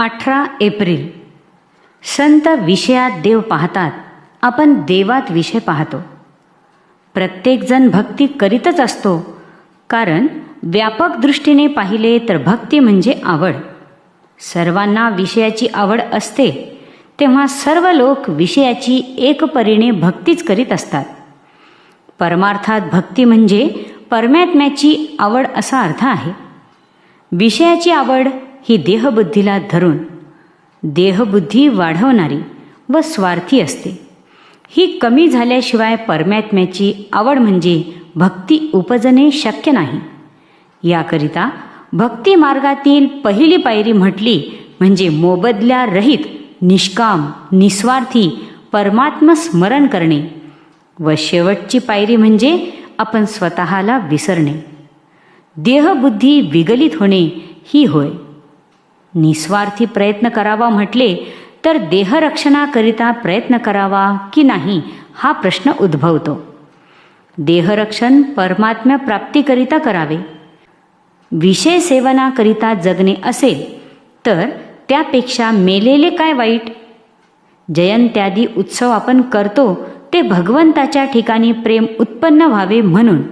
अठरा एप्रिल. संत विषयात देव पाहतात आपण देवात विषय पाहतो. प्रत्येकजण भक्ती करीतच असतो कारण व्यापक दृष्टीने पाहिले तर भक्ती म्हणजे आवड. सर्वांना विषयाची आवड असते तेव्हा सर्व लोक विषयाची एकपरीने भक्तीच करीत असतात. परमार्थात भक्ती म्हणजे परमात्म्याची आवड असा अर्थ आहे. विषयाची आवड ही देहबुद्धीला धरून देहबुद्धी वाढवणारी व स्वार्थी असते. ही कमी झाल्याशिवाय परमात्म्याची आवड म्हणजे भक्ती उपजणे शक्य नाही. याकरिता भक्ती मार्गातील पहिली पायरी म्हटली म्हणजे मोबदल्या रहित निष्काम निस्वार्थी परमात्म स्मरण करणे व शेवटची पायरी म्हणजे आपण स्वतःला विसरणे. देहबुद्धी विगलित होणे ही होय. निस्वार्थी प्रयत्न करावा म्हटले तर देहरक्षणाकरिता प्रयत्न करावा की नाही हा प्रश्न उद्भवतो. देहरक्षण परमात्म्या प्राप्तीकरिता करावे. विषय सेवनाकरिता जगणे असेल तर त्यापेक्षा मेलेले काय वाईट? जयंत्यादी उत्सव आपण करतो ते भगवंताच्या ठिकाणी प्रेम उत्पन्न व्हावे म्हणून.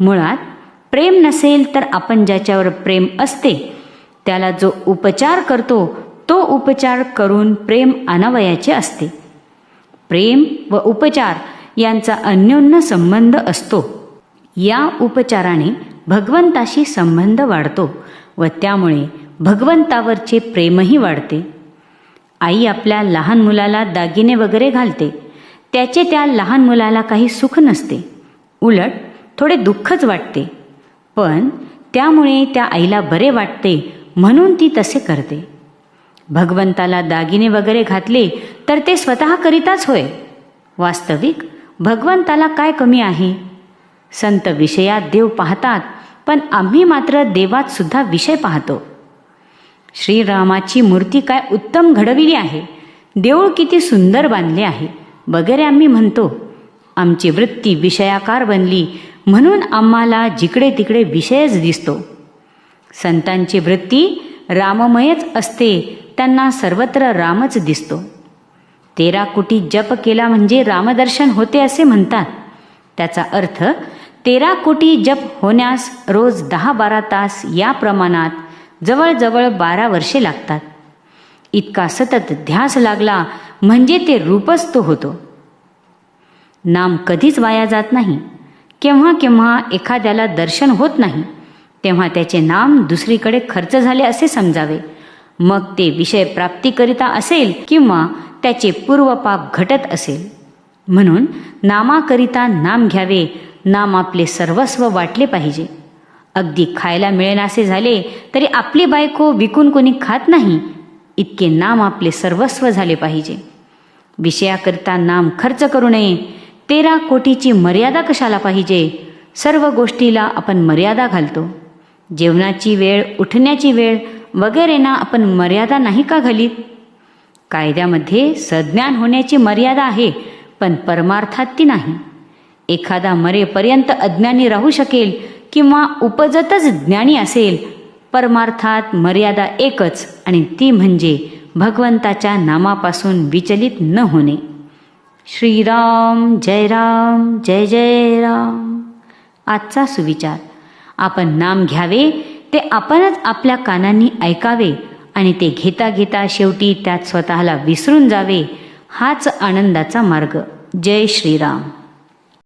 मुळात प्रेम नसेल तर आपण ज्याच्यावर प्रेम असते त्याला जो उपचार करतो तो उपचार करून प्रेम आणावयाचे असते. प्रेम व उपचार यांचा अन्योन्य संबंध असतो. या उपचाराने भगवंताशी संबंध वाढतो व त्यामुळे भगवंतावरचे प्रेमही वाढते. आई आपल्या लहान मुलाला दागिने वगैरे घालते. त्याचे त्या लहान मुलाला काही सुख नसते. उलट थोडे दुःखच वाटते. पण त्यामुळे त्या आईला बरे वाटते म्हणून ती तसे करते. भगवंताला दागिने वगैरे घातले तर ते स्वतः करीताच होय. वास्तविक भगवंताला काय कमी आहे? संत विषयात देव पाहतात पण आम्ही मात्र देवात सुद्धा विषय पाहतो. श्रीरामाची मूर्ती काय उत्तम घडविली आहे? देऊळ किती सुंदर बांधले आहे वगैरे आम्ही म्हणतो. आमची वृत्ती विषयाकार बनली म्हणून आम्हाला जिकडे तिकडे विषयच दिसतो. संतांची वृत्ती राममयच असते त्यांना सर्वत्र रामच दिसतो. तेरा कोटी जप केला म्हणजे रामदर्शन होते असे म्हणतात. त्याचा अर्थ तेरा कोटी जप होण्यास रोज दहा बारा तास या प्रमाणात जवळजवळ बारा वर्षे लागतात. इतका सतत ध्यास लागला म्हणजे ते रूपच तो होतो. नाम कधीच वाया जात नाही. केव्हा केव्हा एखाद्याला दर्शन होत नाही. तेव्हा त्याचे नाम दुसरीकडे खर्च झाले असे समजावे. मग ते विषय प्राप्तीकरिता असेल किंवा त्याचे पूर्वपाप घटत असेल. म्हणून नामाकरिता नाम घ्यावे नाम आपले सर्वस्व वाटले पाहिजे. अगदी खायला मिळेनासे झाले तरी आपली बायको विकून कोणी खात नाही. इतके नाम आपले सर्वस्व झाले पाहिजे. विषयाकरिता नाम खर्च करू नये. तेरा कोटीची मर्यादा कशाला पाहिजे? सर्व गोष्टीला आपण मर्यादा घालतो. जेवणाची वेळ उठण्याची वेळ वगैरेंना आपण मर्यादा नाही का घालीत? कायद्यामध्ये सज्ञान होण्याची मर्यादा आहे पण परमार्थात ती नाही. एखादा मरेपर्यंत अज्ञानी राहू शकेल किंवा उपजतच ज्ञानी असेल परमार्थात मर्यादा एकच आणि ती म्हणजे भगवंताच्या नामापासून विचलित न होणे. श्रीराम जय राम जय जय राम. आजचा सुविचार. आपण नाम घ्यावे ते आपणच आपल्या कानांनी ऐकावे आणि ते घेता घेता शेवटी त्यात स्वतःला विसरून जावे हाच आनंदाचा मार्ग. जय श्रीराम.